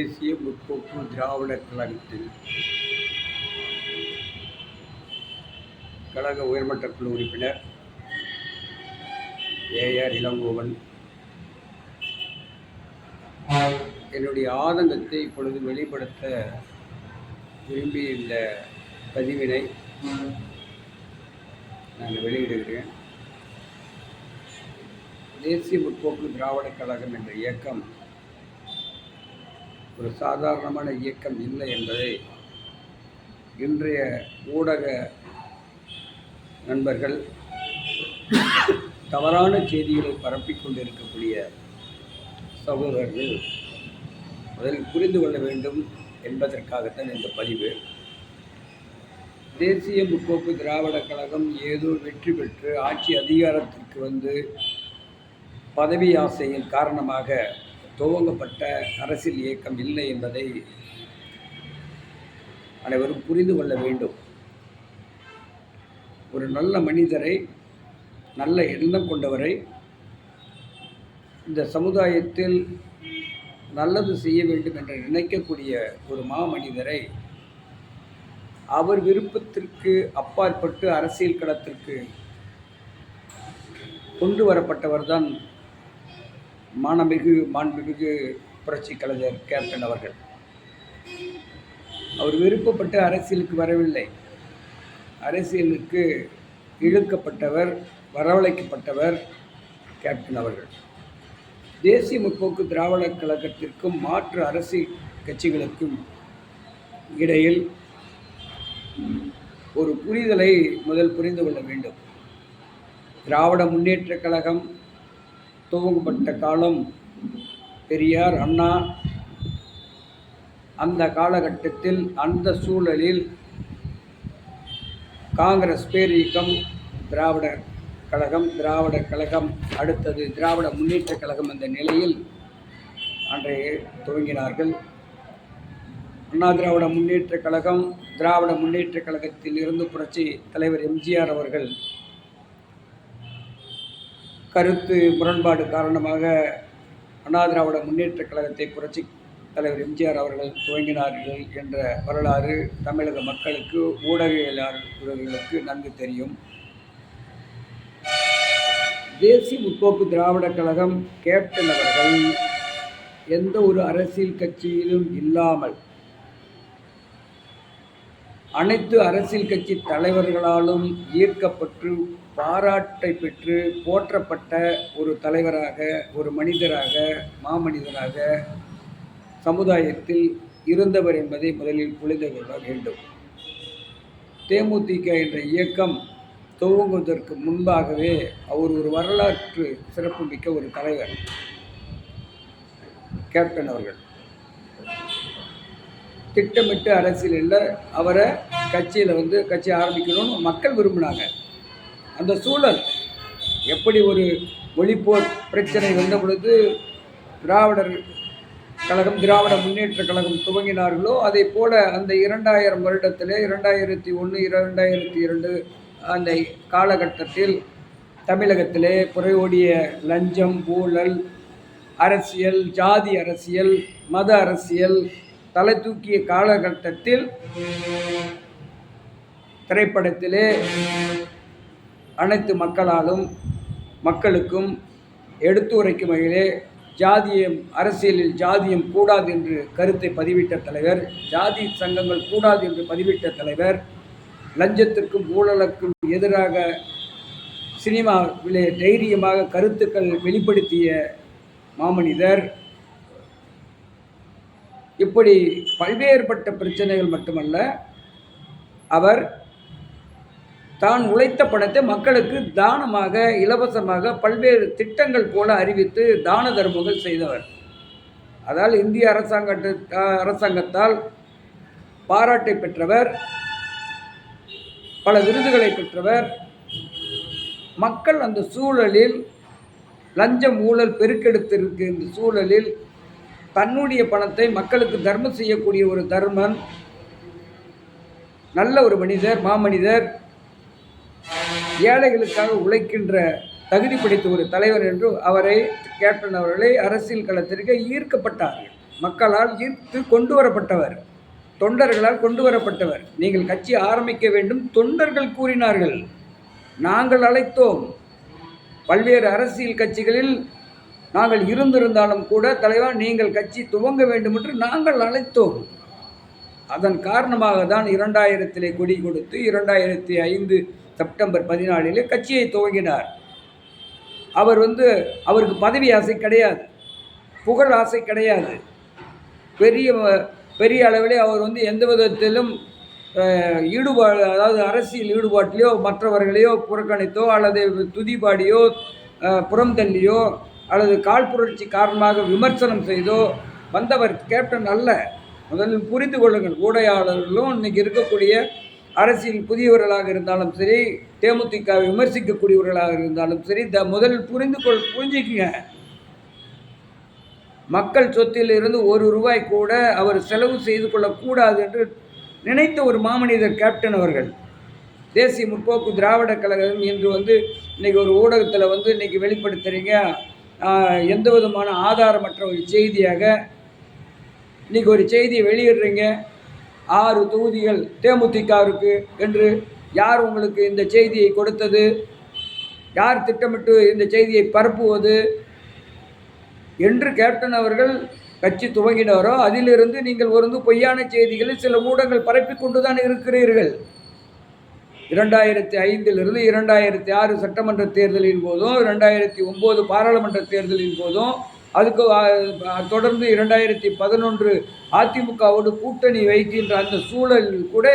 தேசிய முற்போக்கு திராவிட கழகத்தில் கழக உயர்மட்ட குழு உறுப்பினர் ஏஆர் இளங்கோவன் என்னுடைய ஆதங்கத்தை இப்பொழுது வெளிப்படுத்த விரும்பி இந்த பதிவினை நான் வெளியிடுகிறேன் தேசிய முற்போக்கு திராவிட கழகம் என்ற இயக்கம் ஒரு சாதாரணமான இயக்கம் இல்லை என்பதை இன்றைய ஊடக நண்பர்கள் தவறான செய்திகளை பரப்பிக் கொண்டிருக்கக்கூடிய சகோதரர்கள் முதலில் புரிந்து கொள்ள வேண்டும் என்பதற்காகத்தான் இந்த பதிவு. தேசிய முற்போக்கு திராவிட கழகம் ஏதோ வெற்றி பெற்று ஆட்சி அதிகாரத்திற்கு வந்து பதவி ஆசையின் காரணமாக துவங்கப்பட்ட அரசியல் இயக்கம் இல்லை என்பதை அனைவரும் புரிந்து கொள்ள வேண்டும். ஒரு நல்ல மனிதரை நல்ல எண்ணம் கொண்டவரை இந்த சமுதாயத்தில் நல்லது செய்ய வேண்டும் என்று நினைக்கக்கூடிய ஒரு மாமனிதரை அவர் விருப்பத்திற்கு அப்பாற்பட்டு அரசியல் களத்திற்கு கொண்டு வரப்பட்டவர்தான் மானமிகு மாண்புமிகு புரட்சி கலைஞர் கேப்டன் அவர்கள். அவர் விருப்பப்பட்டு அரசியலுக்கு வரவில்லை. அரசியலுக்கு இழுக்கப்பட்டவர் வரவழைக்கப்பட்டவர் கேப்டன் அவர்கள். தேசிய முற்போக்கு திராவிட கழகத்திற்கும் மாற்று அரசியல் கட்சிகளுக்கும் இடையில் ஒரு புரிதலை முதல் புரிந்து கொள்ள வேண்டும். திராவிட முன்னேற்ற கழகம் துவங்கப்பட்ட காலம் பெரியார் அண்ணா. அந்த காலகட்டத்தில் அந்த சூழலில் காங்கிரஸ் பேரியக்கம் திராவிட கழகம் திராவிட கழகம் அடுத்தது திராவிட முன்னேற்ற கழகம் என்ற நிலையில் அன்றைய துவங்கினார்கள். அண்ணா திராவிட முன்னேற்ற கழகம் திராவிட முன்னேற்ற கழகத்தில் இருந்து புரட்சி தலைவர் எம்ஜிஆர் அவர்கள் கருத்து முரண்பாடு காரணமாக அண்ணா திராவிட முன்னேற்ற கழகத்தை புரட்சி தலைவர் எம்ஜிஆர் அவர்கள் துவங்கினார்கள் என்ற வரலாறு தமிழக மக்களுக்கு ஊடகவியலாளர்களுக்கு நன்கு தெரியும். தேசிய முற்போக்கு திராவிட கழகம் கேப்டன் அவர்கள் எந்த ஒரு அரசியல் கட்சியிலும் இல்லாமல் அனைத்து அரசியல் கட்சி தலைவர்களாலும் ஈர்க்கப்பட்டு பாராட்டை பெற்று போற்றப்பட்ட ஒரு தலைவராக ஒரு மனிதராக மாமனிதராக சமுதாயத்தில் இருந்தவர் என்பதை முதலில் புரிந்து கொள்ள வேண்டும். தேமுதிக என்ற இயக்கம் துவங்குவதற்கு முன்பாகவே அவர் ஒரு வரலாற்று சிறப்புமிக்க ஒரு தலைவர். கேப்டன் அவர்கள். திட்டமிட்டு அரசியலில் அவரை கட்சியில் வந்து கட்சி ஆரம்பிக்கணும்னு மக்கள் விரும்பினாங்க. அந்த சூழல். எப்படி ஒரு மொழிப்போர் பிரச்சனை வந்த பொழுது திராவிடர் கழகம் திராவிட முன்னேற்ற கழகம் துவங்கினார்களோ அதே போல் அந்த இரண்டாயிரம் வருடத்தில் இரண்டாயிரத்தி ஒன்று இரண்டாயிரத்தி இரண்டு அந்த காலகட்டத்தில் தமிழகத்திலே புறையோடிய லஞ்சம் ஊழல் அரசியல் ஜாதி அரசியல் மத அரசியல் தலை தூக்கிய காலகட்டத்தில் திரைப்படத்திலே அனைத்து மக்களாலும் மக்களுக்கும் எடுத்துரைக்கும் வகையிலே ஜாதியம் அரசியலில் ஜாதியம் கூடாது என்று கருத்தை பதிவிட்ட தலைவர் ஜாதி சங்கங்கள் கூடாது என்று பதிவிட்ட தலைவர் லஞ்சத்திற்கும் ஊழலுக்கும் எதிராக சினிமாவிலே தைரியமாக கருத்துக்கள் வெளிப்படுத்திய மாமனிதர் இப்படி பல்வேறுபட்ட பிரச்சனைகள் மட்டுமல்ல அவர் தான் உழைத்த பணத்தை மக்களுக்கு தானமாக இலவசமாக பல்வேறு திட்டங்கள் போல அறிவித்து தான தர்மங்கள் செய்தவர். அதால் இந்திய அரசாங்கத்து அரசாங்கத்தால் பாராட்டை பெற்றவர் பல விருதுகளை பெற்றவர். மக்கள் அந்த சூழலில் லஞ்சம் ஊழல் பெருக்கெடுத்திருக்கு. இந்த சூழலில் தன்னுடைய பணத்தை மக்களுக்கு தர்மம் செய்யக்கூடிய ஒரு தர்மன் நல்ல ஒரு மனிதர் மாமனிதர். ஏழைகளுக்காக உழைக்கின்ற தகுதி படைத்த ஒரு தலைவர் என்று அவரை கேப்டன் அவர்களை அரசியல் களத்திற்கு ஈர்க்கப்பட்டார்கள் மக்களால் ஈர்த்து கொண்டு வரப்பட்டவர் தொண்டர்களால் கொண்டு வரப்பட்டவர் நீங்கள் கட்சி ஆரம்பிக்க வேண்டும் தொண்டர்கள் கூறினார்கள். நாங்கள் அழைத்தோம். பல்வேறு அரசியல் கட்சிகளில் நாங்கள் இருந்திருந்தாலும் கூட தலைவா நீங்கள் கட்சி துவங்க வேண்டும் என்று நாங்கள் அழைத்தோம். அதன் காரணமாக தான் இரண்டாயிரத்திலே கொடி கொடுத்து இரண்டாயிரத்தி ஐந்து செப்டம்பர் பதினாலிலே கட்சியை துவங்கினார். அவர் வந்து அவருக்கு பதவி ஆசை கிடையாது. புகழ் ஆசை கிடையாது. பெரிய பெரிய அளவிலே அவர் வந்து எந்த விதத்திலும் ஈடுபாடு அதாவது அரசியல் ஈடுபாட்டிலையோ மற்றவர்களையோ புறக்கணித்தோ அல்லது துதிபாடியோ புறம் தள்ளியோ அல்லது காழ்ப்புணர்ச்சி காரணமாக விமர்சனம் செய்தோ வந்தவர் கேப்டன் அல்ல. முதலில் புரிந்து கொள்ளுங்கள். ஊடையாளர்களும் இன்றைக்கி இருக்கக்கூடிய அரசியல் புதியவர்களாக இருந்தாலும் சரி தேமுதிக விமர்சிக்கக்கூடியவர்களாக இருந்தாலும் சரி த முதல் புரிந்து கொள் புரிஞ்சுக்குங்க. மக்கள் சொத்தில் இருந்து ஒரு ரூபாய் கூட அவர் செலவு செய்து கொள்ளக்கூடாது என்று நினைத்த ஒரு மாமனிதர் கேப்டன் அவர்கள். தேசிய முற்போக்கு திராவிட கழகம் என்று வந்து இன்னைக்கு ஒரு ஊடகத்தில் வந்து இன்னைக்கு வெளிப்படுத்துறீங்க. எந்த விதமான ஆதாரமற்ற ஒரு செய்தியாக இன்னைக்கு ஒரு செய்தியை வெளியிடுறீங்க. ஆறு தொகுதிகள் தேமுதிகவிற்கு என்று யார் உங்களுக்கு இந்த செய்தியை கொடுத்தது? யார் திட்டமிட்டு இந்த செய்தியை பரப்புவது? என்று கேப்டன் அவர்கள் கட்சி துவங்கினாரோ அதிலிருந்து நீங்கள் ஒருந்து பொய்யான செய்திகளை சில ஊடகங்கள் பரப்பி கொண்டு தான் இருக்கிறீர்கள். இரண்டாயிரத்தி ஐந்திலிருந்து இரண்டாயிரத்தி ஆறு சட்டமன்ற தேர்தலின் போதும் இரண்டாயிரத்தி ஒம்பது பாராளுமன்ற தேர்தலின் போதும் அதுக்கு தொடர்ந்து இரண்டாயிரத்தி பதினொன்று அதிமுகவோடு கூட்டணி வைக்கின்ற அந்த சூழலில் கூட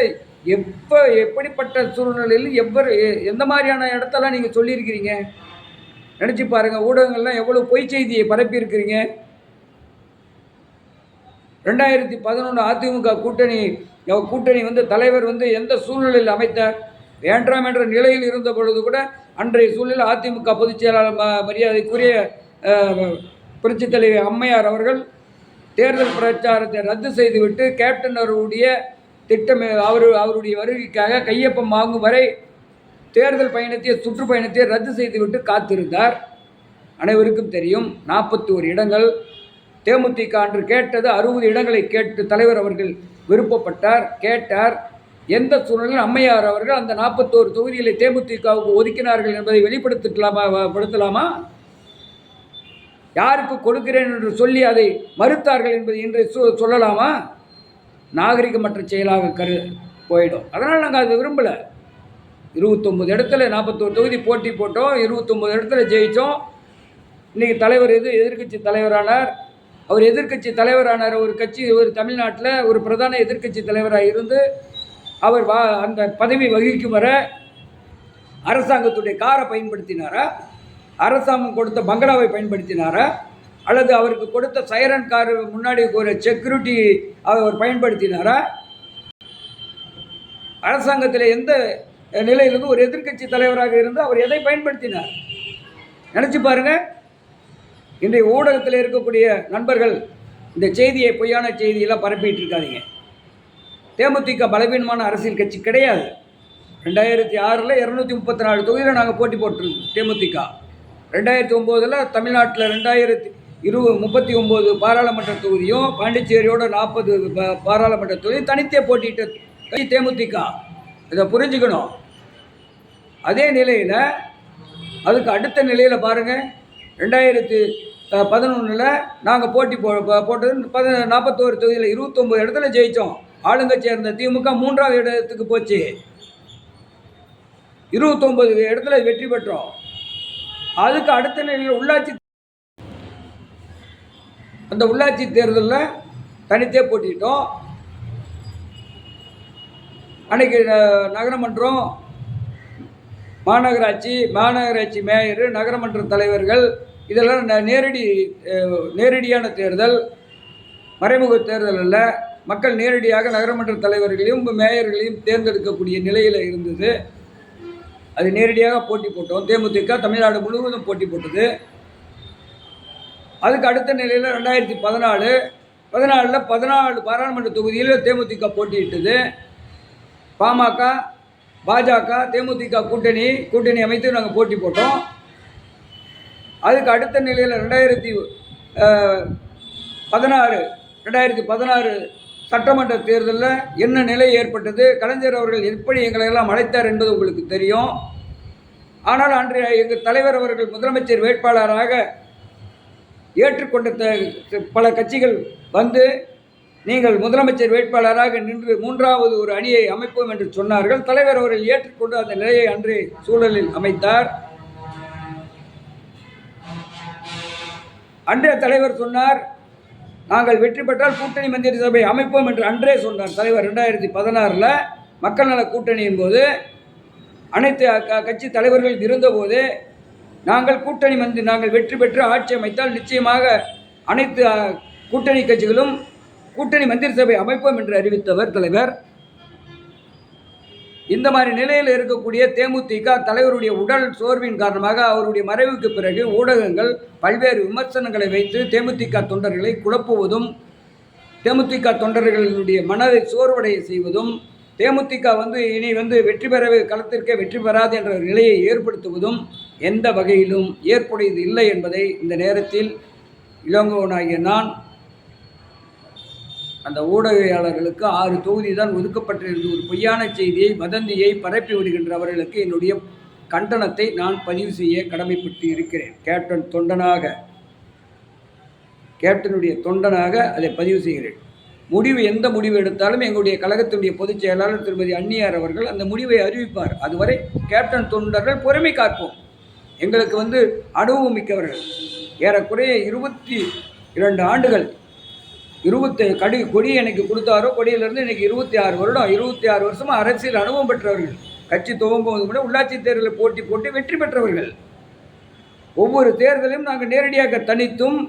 எப்போ எப்படிப்பட்ட சூழ்நிலையில் எவ்வளவு எந்த மாதிரியான இடத்தெல்லாம் நீங்கள் சொல்லியிருக்கிறீங்க? நினச்சி பாருங்கள் ஊடகங்கள்லாம் எவ்வளோ பொய் செய்தியை பரப்பியிருக்கிறீங்க? ரெண்டாயிரத்தி பதினொன்று அதிமுக கூட்டணி கூட்டணி வந்து தலைவர் வந்து எந்த சூழ்நிலையில் அமைத்தார்? வேண்டாம் என்ற நிலையில் இருந்த பொழுது கூட அன்றைய சூழலில் அதிமுக பொதுச் செயலாளர் மரியாதைக்குரிய புரட்சித் தலைவி அம்மையார் அவர்கள் தேர்தல் பிரச்சாரத்தை ரத்து செய்துவிட்டு கேப்டன் அவருடைய திட்டம் அவர் அவருடைய வருகைக்காக கையொப்பம் வாங்கும் வரை தேர்தல் பயணத்தை சுற்றுப்பயணத்தை ரத்து செய்துவிட்டு காத்திருந்தார். அனைவருக்கும் தெரியும் நாற்பத்தோரு இடங்கள். தேமுதிக அன்று கேட்டது அறுபது இடங்களை கேட்டு தலைவர் அவர்கள் விருப்பப்பட்டார் கேட்டார். எந்த சூழலில் அம்மையார் அவர்கள் அந்த நாற்பத்தோரு தொகுதிகளை தேமுதிகவுக்கு ஒதுக்கினார்கள் என்பதை வெளிப்படுத்தலாமா படுத்தலாமா? யாருக்கு கொடுக்கிறேன் என்று சொல்லி அதை மறுத்தார்கள் என்பது இன்று சொ- சொல்லலாமா? நாகரிகமற்ற செயலாக கரு போயிடும். அதனால் நாங்கள் அதை விரும்பலை. இருபத்தொம்பது இடத்துல நாற்பத்தோரு தொகுதி போட்டி போட்டோம். இருபத்தொம்பது இடத்துல ஜெயித்தோம் இன்றைக்கி தலைவர் எது? எதிர்க்கட்சி தலைவரானார். அவர் எதிர்க்கட்சி தலைவரானார். ஒரு கட்சி ஒரு தமிழ்நாட்டில் ஒரு பிரதான எதிர்க்கட்சி தலைவராக இருந்து அவர் வா அந்த பதவி வகிக்கும் வர அரசாங்கத்துடைய காரை பயன்படுத்தினாரா? அரசாங்கம் கொடுத்த பங்களாவை பயன்படுத்தினாரா? அல்லது அவருக்கு கொடுத்த சைரன் கார் முன்னாடி ஒரு செக்யூரிட்டி அவர் பயன்படுத்தினாரா? அரசாங்கத்தில் எந்த நிலையிலிருந்து ஒரு எதிர்க்கட்சி தலைவராக இருந்து அவர் எதை பயன்படுத்தினார்? நினச்சி பாருங்க. இன்றைய ஊடகத்தில் இருக்கக்கூடிய நண்பர்கள் இந்த செய்தியை பொய்யான செய்தியெல்லாம் பரப்பிட்டு இருக்காதீங்க. தேமுதிக பலவீனமான அரசியல் கட்சி கிடையாது. ரெண்டாயிரத்தி ஆறில் இரநூத்தி முப்பத்தி நாலு தொகுதியில் நாங்கள் போட்டி போட்டிருக்கோம் தேமுதிக. ரெண்டாயிரத்தி ஒம்போதில் தமிழ்நாட்டில் ரெண்டாயிரத்தி இருபது முப்பத்தி ஒம்பது பாராளுமன்ற தொகுதியும் பாண்டிச்சேரியோட நாற்பது பாராளுமன்ற தொகுதியும் தனித்தே போட்டிட்டு கட்சி தேமுதிக. இதை புரிஞ்சுக்கணும். அதே நிலையில் அதுக்கு அடுத்த நிலையில் பாருங்கள் ரெண்டாயிரத்தி பதினொன்றில் நாங்கள் போட்டி போ போட்டது பத நாற்பத்தோரு தொகுதியில் இருபத்தொம்போது இடத்துல ஜெயித்தோம் ஆளுங்கட்சி சேர்ந்த திமுக மூன்றாவது இடத்துக்கு போச்சு. இருபத்தொம்பது இடத்துல வெற்றி பெற்றோம். அதுக்கு அடுத்த நிலையில் உள்ளாட்சி அந்த உள்ளாட்சி தேர்தலில் தனித்தே போட்டிட்டோம். அன்னைக்கு நகரமன்றம் மாநகராட்சி மாநகராட்சி மேயர் நகரமன்ற தலைவர்கள் இதெல்லாம் ந- நேரடி நேரடியான தேர்தல் மறைமுக தேர்தல் அல்ல. மக்கள் நேரடியாக நகரமன்ற தலைவர்களையும் மேயர்களையும் தேர்ந்தெடுக்கக்கூடிய நிலையில் இருந்தது. அது நேரடியாக போட்டி போட்டோம். தேமுதிக தமிழ்நாடு முழுவதும் போட்டி போட்டது. அதுக்கு அடுத்த நிலையில் ரெண்டாயிரத்தி பதினாலு பதினாலில் பதினாலு பாராளுமன்ற தொகுதியில் தேமுதிக போட்டியிட்டது. பாமக பாஜக தேமுதிக கூட்டணி கூட்டணி அமைத்து நாங்கள் போட்டி போட்டோம். அதுக்கு அடுத்த நிலையில் ரெண்டாயிரத்தி பதினாறு ரெண்டாயிரத்தி பதினாறு சட்டமன்ற தேர்தலில் என்ன நிலை ஏற்பட்டது? கலைஞர் அவர்கள் எப்படி எங்களை எல்லாம் அழைத்தார் என்பது உங்களுக்கு தெரியும். ஆனால் அன்றைய எங்கள் தலைவர் அவர்கள் முதலமைச்சர் வேட்பாளராக ஏற்றுக்கொண்ட த- பல கட்சிகள் வந்து நீங்கள் முதலமைச்சர் வேட்பாளராக நின்று மூன்றாவது ஒரு அணியை அமைப்போம் என்று சொன்னார்கள். தலைவர் அவர்கள் ஏற்றுக்கொண்டு அந்த நிலையை அன்றைய சூழலில் அமைத்தார். அன்றைய தலைவர் சொன்னார் நாங்கள் வெற்றி பெற்றால் கூட்டணி மந்திரி சபை அமைப்போம் என்று அன்றே சொன்னார் தலைவர் ரெண்டாயிரத்தி பதினாறில் மக்கள் நல கூட்டணியின் போது. அனைத்து கட்சி தலைவர்கள் இருந்தபோது நாங்கள் கூட்டணி மந்திரி நாங்கள் வெற்றி பெற்று ஆட்சி அமைத்தால் நிச்சயமாக அனைத்து கூட்டணி கட்சிகளும் கூட்டணி மந்திரி சபை அமைப்போம் என்று அறிவித்தவர் தலைவர். இந்த மாதிரி நிலையில் இருக்கக்கூடிய தேமுதிக தலைவருடைய உடல் சோர்வின் காரணமாக அவருடைய மறைவுக்கு பிறகு ஊடகங்கள் பல்வேறு விமர்சனங்களை வைத்து தேமுதிக தொண்டர்களை குழப்புவதும் தேமுதிக தொண்டர்களுடைய மனதை சோர்வடைய செய்வதும் தேமுதிக வந்து இனி வந்து வெற்றி பெற களத்திற்கே வெற்றி பெறாது என்ற நிலையை ஏற்படுத்துவதும் எந்த வகையிலும் ஏற்புடையது இல்லை என்பதை இந்த நேரத்தில் இளங்கோவனாகிய நான் அந்த ஊடகவியலாளர்களுக்கு ஆறு தொகுதி தான் ஒதுக்கப்பட்டிருந்த ஒரு பொய்யான செய்தியை வதந்தியை பரப்பி விடுகின்றவர்களுக்கு என்னுடைய கண்டனத்தை நான் பதிவு செய்ய கடமைப்பட்டு இருக்கிறேன். கேப்டன் தொண்டனாக கேப்டனுடைய தொண்டனாக அதை பதிவு செய்கிறேன். முடிவு எந்த முடிவு எடுத்தாலும் எங்களுடைய கழகத்தினுடைய பொதுச் செயலாளர் திருமதி அன்னியார் அவர்கள் அந்த முடிவை அறிவிப்பார். அதுவரை கேப்டன் தொண்டர்கள் பொறுமை காப்போம். எங்களுக்கு வந்து அனுபவம் மிக்கவர்கள். ஏறக்குறைய இருபத்தி இரண்டு ஆண்டுகள் இருபத்தி கடி கொடி எனக்கு கொடுத்தாரோ கொடியிலிருந்து இன்னைக்கு இருபத்தி ஆறு வருடம் இருபத்தி ஆறு வருஷமாக அரசியல் அனுபவம் பெற்றவர்கள். கட்சி துவங்குவது கூட உள்ளாட்சி தேர்தலில் போட்டி போட்டு வெற்றி பெற்றவர்கள். ஒவ்வொரு தேர்தலையும் நாங்கள் நேரடியாக தனித்தும்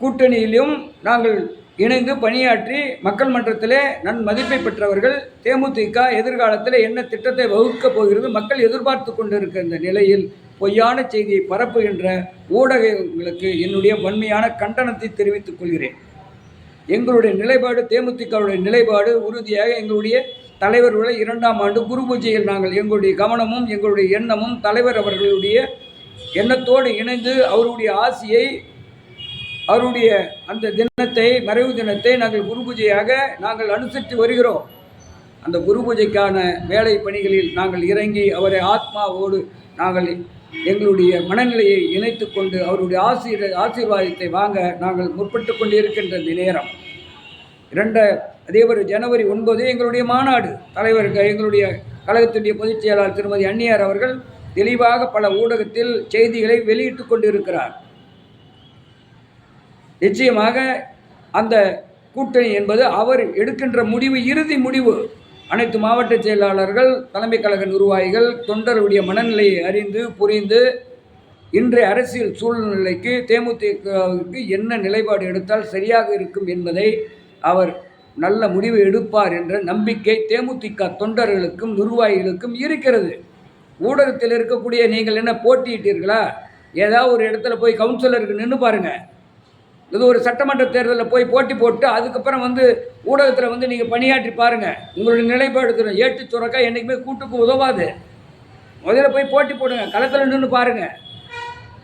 கூட்டணியிலும் நாங்கள் இணைந்து பணியாற்றி மக்கள் மன்றத்திலே நன் மதிப்பை பெற்றவர்கள் தேமுதிக எதிர்காலத்தில் என்ன திட்டத்தை வகுக்கப் போகிறது மக்கள் எதிர்பார்த்து கொண்டிருக்கிற இந்த நிலையில் பொய்யான செய்தியை பரப்புகின்ற ஊடகங்களுக்கு என்னுடைய வன்மையான கண்டனத்தை தெரிவித்துக் கொள்கிறேன். எங்களுடைய நிலைப்பாடு தேமுதிகவுடைய நிலைப்பாடு உறுதியாக எங்களுடைய தலைவர்களை இரண்டாம் ஆண்டு குரு பூஜையில் நாங்கள் எங்களுடைய கவனமும் எங்களுடைய எண்ணமும் தலைவர் அவர்களுடைய எண்ணத்தோடு இணைந்து அவருடைய ஆசியை அவருடைய அந்த தினத்தை மறைவு தினத்தை நாங்கள் குரு பூஜையாக நாங்கள் அனுசரித்து வருகிறோம். அந்த குரு பூஜைக்கான வேலை பணிகளில் நாங்கள் இறங்கி அவரை ஆத்மாவோடு நாங்கள் எங்களுடைய மனநிலையை இணைத்து கொண்டு அவருடைய ஆசீர் ஆசீர்வாதத்தை வாங்க நாங்கள் முற்பட்டு கொண்டிருக்கின்ற இந்த நேரம். இரண்ட அதே ஒரு ஜனவரி ஒன்பது எங்களுடைய மாநாடு. தலைவர் எங்களுடைய கழகத்தினுடைய பொதுச் செயலாளர் திருமதி அன்னியார் அவர்கள் தெளிவாக பல ஊடகத்தில் செய்திகளை வெளியிட்டு கொண்டிருக்கிறார். நிச்சயமாக அந்த கூட்டணி என்பது அவர் எடுக்கின்ற முடிவு இறுதி முடிவு. அனைத்து மாவட்ட செயலாளர்கள் தலைமை கழக நிர்வாகிகள் தொண்டர்களுடைய மனநிலையை அறிந்து புரிந்து இன்றைய அரசியல் சூழ்நிலைக்கு தேமுதிகவுக்கு என்ன நிலைப்பாடு எடுத்தால் சரியாக இருக்கும் என்பதை அவர் நல்ல முடிவு எடுப்பார் என்ற நம்பிக்கை தேமுதிக தொண்டர்களுக்கும் நிர்வாகிகளுக்கும் இருக்கிறது. ஊடகத்தில் இருக்கக்கூடிய நீங்கள் என்ன போட்டியிட்டீர்களா? ஏதாவது ஒரு இடத்துல போய் கவுன்சிலருக்கு நின்று பாருங்கள் இது ஒரு சட்டமன்ற தேர்தலில் போய் போட்டி போட்டு அதுக்கப்புறம் வந்து ஊடகத்தில் வந்து நீங்கள் பணியாற்றி பாருங்கள் உங்களுடைய நிலைப்பாடு ஏற்று சுரக்கா என்றைக்குமே கூட்டுக்கு உதவாது. முதல்ல போய் போட்டி போடுங்க. களத்தில் நின்று பாருங்கள்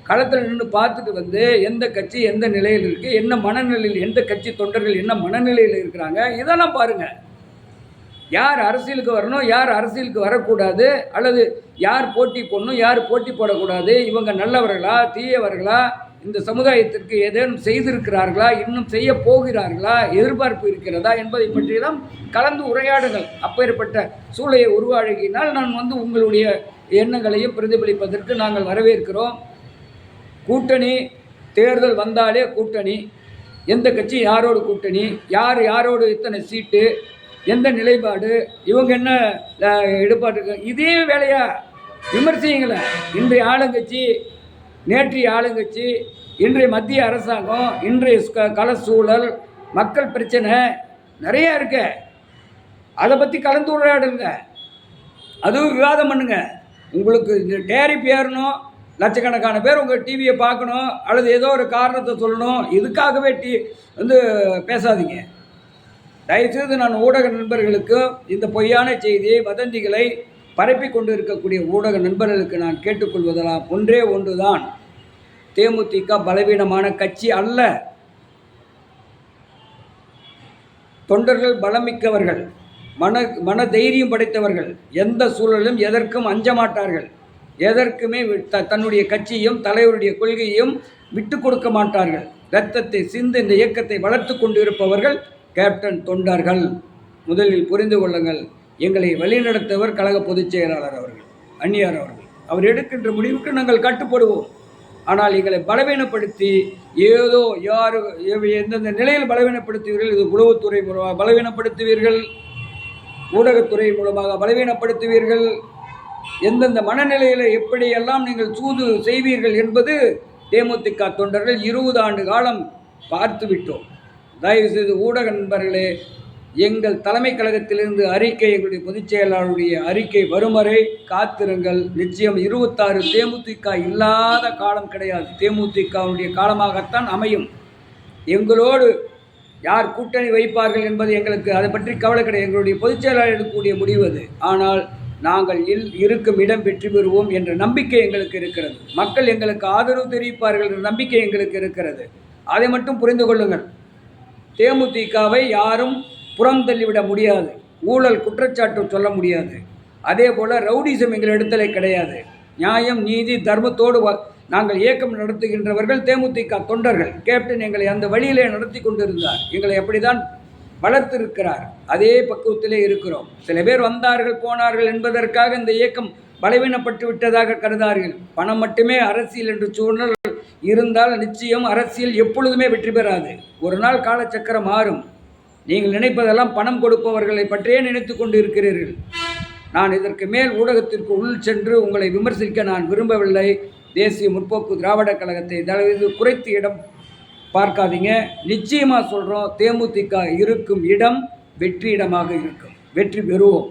களத்தில் நின்று பார்த்துட்டு வந்து எந்த கட்சி எந்த நிலையில் இருக்குது என்ன மனநிலையில் எந்த கட்சி தொண்டர்கள் என்ன மனநிலையில் இருக்கிறாங்க இதெல்லாம் பாருங்கள் யார் அரசியலுக்கு வரணும் யார் அரசியலுக்கு வரக்கூடாது அல்லது யார் போட்டி போடணும் யார் போட்டி போடக்கூடாது இவங்க நல்லவர்களா தீயவர்களா இந்த சமுதாயத்திற்கு ஏதேனும் செய்திருக்கிறார்களா இன்னும் செய்ய போகிறார்களா எதிர்பார்ப்பு இருக்கிறதா என்பதை பற்றியெல்லாம் கலந்து உரையாடுங்கள். அப்பேற்பட்ட சூழலை உருவாழகினால் நான் வந்து உங்களுடைய எண்ணங்களையும் பிரதிபலிப்பதற்கு நாங்கள் வரவேற்கிறோம். கூட்டணி தேர்தல் வந்தாலே கூட்டணி எந்த கட்சி யாரோடு கூட்டணி யார் யாரோடு இத்தனை சீட்டு எந்த நிலைப்பாடு இவங்க என்ன அஹ், எடுப்பாட்டு இதே வேலையா? விமர்சிங்களேன் இன்றைய ஆளுங்கட்சி நேற்றைய ஆளுங்கட்சி இன்றைய மத்திய அரசாங்கம் இன்றைய க- கள சூழல் மக்கள் பிரச்சனை நிறையா இருக்கு. அதை பற்றி கலந்து அதுவும் விவாதம் பண்ணுங்க. உங்களுக்கு இந்த டேரிப் ஏறணும் லட்சக்கணக்கான பேர் உங்கள் டிவியை பார்க்கணும் அல்லது ஏதோ ஒரு காரணத்தை சொல்லணும் இதுக்காகவே டி வந்து பேசாதீங்க. தயவுசெய்து நான் ஊடக நண்பர்களுக்கு இந்த பொய்யான செய்தியை வதந்திகளை பரப்பி கொண்டு இருக்கக்கூடிய ஊடக நண்பர்களுக்கு நான் கேட்டுக்கொள்வதெல்லாம் ஒன்றே ஒன்றுதான். தேமுதிக பலவீனமான கட்சி அல்ல. தொண்டர்கள் பலமிக்கவர்கள் மன மன தைரியம் படைத்தவர்கள் எந்த சூழலும் எதற்கும் அஞ்ச மாட்டார்கள் எதற்குமே வி- த தன்னுடைய கட்சியும் தலைவருடைய கொள்கையும் விட்டு கொடுக்க மாட்டார்கள். இரத்தத்தை சிந்து இந்த இயக்கத்தை வளர்த்து கொண்டு இருப்பவர்கள் கேப்டன் தொண்டர்கள். முதலில் புரிந்து கொள்ளுங்கள். எங்களை வழிநடத்தவர் கழக பொதுச் செயலாளர் அவர்கள் அந்நியார் அவர்கள். அவர் எடுக்கின்ற முடிவுக்கு நாங்கள் கட்டுப்படுவோம். ஆனால் எங்களை பலவீனப்படுத்தி ஏதோ யார் எந்தெந்த நிலையில் பலவீனப்படுத்துவீர்கள் இது உளவுத்துறை மூலமாக பலவீனப்படுத்துவீர்கள் ஊடகத்துறை மூலமாக பலவீனப்படுத்துவீர்கள் எந்தெந்த மனநிலையில் எப்படியெல்லாம் நீங்கள் சூது செய்வீர்கள் என்பது தேமுதிக தொண்டர்கள் இருபது ஆண்டு காலம் பார்த்து விட்டோம் தயவுசெய்து ஊடக நண்பர்களே எங்கள் தலைமை கழகத்திலிருந்து அறிக்கை எங்களுடைய பொதுச் செயலாளருடைய அறிக்கை வரும் வரை காத்திருங்கள். நிச்சயம் இருபத்தாறு தேமுதிக இல்லாத காலம் கிடையாது. தேமுதிகவுடைய காலமாகத்தான் அமையும். எங்களோடு யார் கூட்டணி வைப்பார்கள் என்பது எங்களுக்கு அதை பற்றி கவலை கிடையாது. எங்களுடைய பொதுச் செயலாளர் எடுக்கக்கூடிய முடிவு அது. ஆனால் நாங்கள் இல் இருக்கும் இடம் வெற்றி பெறுவோம் என்ற நம்பிக்கை எங்களுக்கு இருக்கிறது. மக்கள் எங்களுக்கு ஆதரவு தெரிவிப்பார்கள் என்ற நம்பிக்கை எங்களுக்கு இருக்கிறது. அதை மட்டும் புரிந்து கொள்ளுங்கள். தேமுதிகவை யாரும் புறம் தள்ளிவிட முடியாது. ஊழல் குற்றச்சாட்டு சொல்ல முடியாது. அதே போல் ரவுடிசம் எங்கள் இடத்துல கிடையாது. நியாயம் நீதி தர்மத்தோடு வ- நாங்கள் இயக்கம் நடத்துகின்றவர்கள் தேமுதிக தொண்டர்கள். கேப்டன் எங்களை அந்த வழியிலே நடத்தி கொண்டிருந்தார். எங்களை அப்படிதான் வளர்த்திருக்கிறார். அதே பக்குவத்திலே இருக்கிறோம். சில பேர் வந்தார்கள் போனார்கள் என்பதற்காக இந்த இயக்கம் பலவீனப்பட்டு விட்டதாக கருதார்கள். பணம் மட்டுமே அரசியல் என்று சூழ்நிலை இருந்தால் நிச்சயம் அரசியல் எப்பொழுதுமே வெற்றி பெறாது. ஒரு நாள் காலச்சக்கரம் மாறும். நீங்கள் நினைப்பதெல்லாம் பணம் கொடுப்பவர்களை பற்றியே நினைத்து கொண்டு இருக்கிறீர்கள் நான் இதற்கு மேல் ஊடகத்திற்கு உள் சென்று உங்களை விமர்சிக்க நான் விரும்பவில்லை. தேசிய முற்போக்கு திராவிட கழகத்தை தயவு குறைத்து இடம் பார்க்காதீங்க. நிச்சயமாக சொல்கிறோம் தேமுதிக இருக்கும் இடம் வெற்றி இடமாக இருக்கும். வெற்றி பெறுவோம்.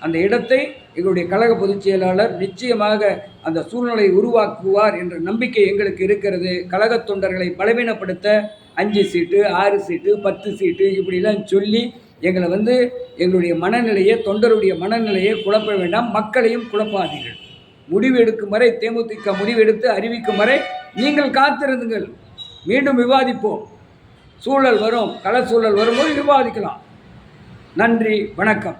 அந்த இடத்தை எங்களுடைய கழக பொதுச் செயலாளர் நிச்சயமாக அந்த சூழ்நிலையை உருவாக்குவார் என்ற நம்பிக்கை எங்களுக்கு இருக்கிறது. கழகத் தொண்டர்களை பலவீனப்படுத்த அஞ்சு சீட்டு ஆறு சீட்டு பத்து சீட்டு இப்படிலாம் சொல்லி எங்களை வந்து எங்களுடைய மனநிலையை தொண்டருடைய மனநிலையை குழப்ப வேண்டாம். மக்களையும் குழப்பாதீர்கள். முடிவு எடுக்கும் வரை தேமுதிக முடிவெடுத்து அறிவிக்கும் வரை நீங்கள் காத்திருந்துங்கள். மீண்டும் விவாதிப்போம். சூழல் வரும் கள சூழல் வரும்போது விவாதிக்கலாம். நன்றி வணக்கம்.